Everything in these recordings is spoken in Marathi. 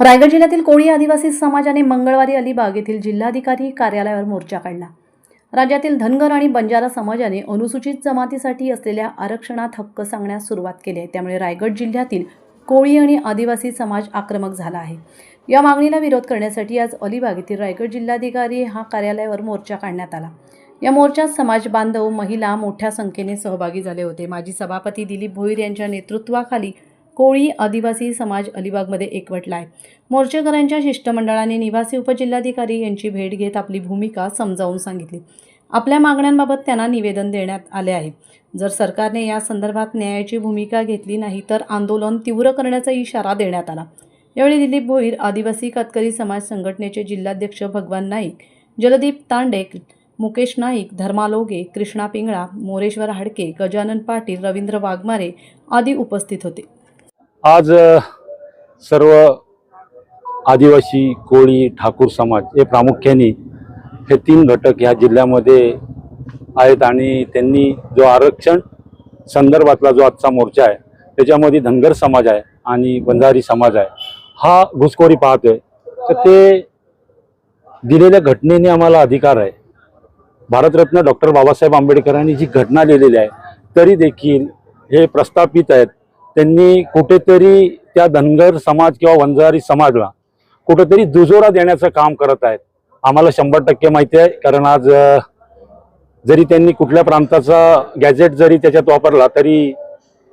रायगड जिल्ह्यातील कोळी आदिवासी समाजाने मंगळवारी अलिबाग येथील जिल्हाधिकारी कार्यालयावर मोर्चा काढला. राज्यातील धनगर आणि बंजारा समाजाने अनुसूचित जमातीसाठी असलेल्या आरक्षणात हक्क सांगण्यास सुरुवात केली आहे. त्यामुळे रायगड जिल्ह्यातील कोळी आणि आदिवासी समाज आक्रमक झाला आहे. या मागणीला विरोध करण्यासाठी आज अलिबाग येथील रायगड जिल्हाधिकारी हा कार्यालयावर मोर्चा काढण्यात आला. या मोर्चात समाज बांधव महिला मोठ्या संख्येने सहभागी झाले होते. माजी सभापती दिलीप भोईर यांच्या नेतृत्वाखाली कोळी आदिवासी समाज अलिबागमध्ये एकवटला आहे मोर्चेकऱ्यांच्या शिष्टमंडळाने निवासी उपजिल्हाधिकारी यांची भेट घेत आपली भूमिका समजावून सांगितली. आपल्या मागण्यांबाबत त्यांना निवेदन देण्यात आले आहे. जर सरकारने या संदर्भात न्यायाची भूमिका घेतली नाही तर आंदोलन तीव्र करण्याचा इशारा देण्यात आला. यावेळी दिलीप भोईर आदिवासी कातकरी समाज संघटनेचे जिल्हाध्यक्ष भगवान नाईक जलदीप तांडे मुकेश नाईक धर्मा लोगे कृष्णा पिंगळा मोरेश्वर हाडके गजानन पाटील रवींद्र वाघमारे आदी उपस्थित होते. आज सर्व आदिवासी कोळी ठाकूर समाज हे प्रामुख्याने हे तीन घटक ह्या जिल्ह्यामध्ये आहेत आणि त्यांनी जो आरक्षण संदर्भातला जो आजचा मोर्चा आहे त्याच्यामध्ये धनगर समाज आहे आणि बंजारी समाज आहे हा घुसखोरी पाहतोय. तर ते दिलेल्या घटनेने आम्हाला अधिकार आहे. भारतरत्न डॉक्टर बाबासाहेब आंबेडकरांनी जी घटना लिहिलेली आहे तरी देखील हे प्रस्थापित आहेत. त्यांनी कुठेतरी त्या धनगर समाज किंवा वंजारी समाजला कुठेतरी दुजोरा देण्याचं काम करत आहेत. आम्हाला शंभर टक्के माहिती आहे कारण आज जरी त्यांनी कुठल्या प्रांताचा गॅजेट जरी त्याच्यात वापरला तरी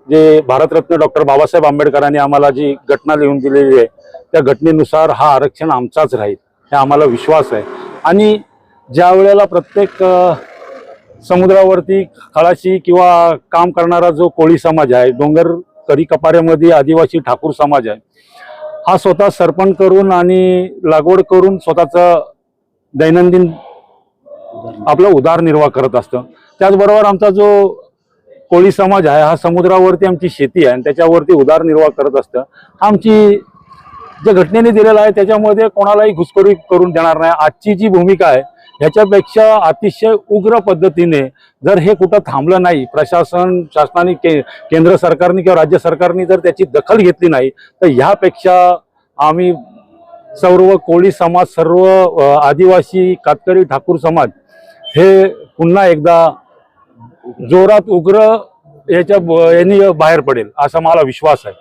जे भारतरत्न डॉक्टर बाबासाहेब आंबेडकरांनी आम्हाला जी घटना लिहून दिलेली आहे त्या घटनेनुसार हा आरक्षण आमचाच राहील हे आम्हाला विश्वास आहे. आणि ज्या वेळेला प्रत्येक समुद्रावरती खळाशी किंवा काम करणारा जो कोळी समाज आहे डोंगर करी कपाऱ्यामध्ये आदिवासी ठाकूर समाज आहे. हा स्वतः सरपण करून आणि लागवड करून स्वतःचं दैनंदिन आपला उदारनिर्वाह करत असतं. त्याचबरोबर आमचा जो कोळी समाज आहे हा समुद्रावरती आमची शेती आहे आणि त्याच्यावरती उदारनिर्वाह करत असतं. आमची जे घटनेने दिलेलं आहे त्याच्यामध्ये कोणालाही घुसखोरी करून देणार नाही. आजची जी भूमिका आहे ह्याच्यापेक्षा अतिशय उग्र पद्धतीने जर हे कुठं थांबलं नाही प्रशासन शासनाने के केंद्र सरकारने किंवा राज्य सरकारने जर त्याची दखल घेतली नाही तर ह्यापेक्षा आम्ही सर्व कोळी समाज सर्व आदिवासी कातकरी ठाकूर समाज हे पुन्हा एकदा जोरात उग्र याच्या ब- यांनी बाहेर पडेल असा मला विश्वास आहे.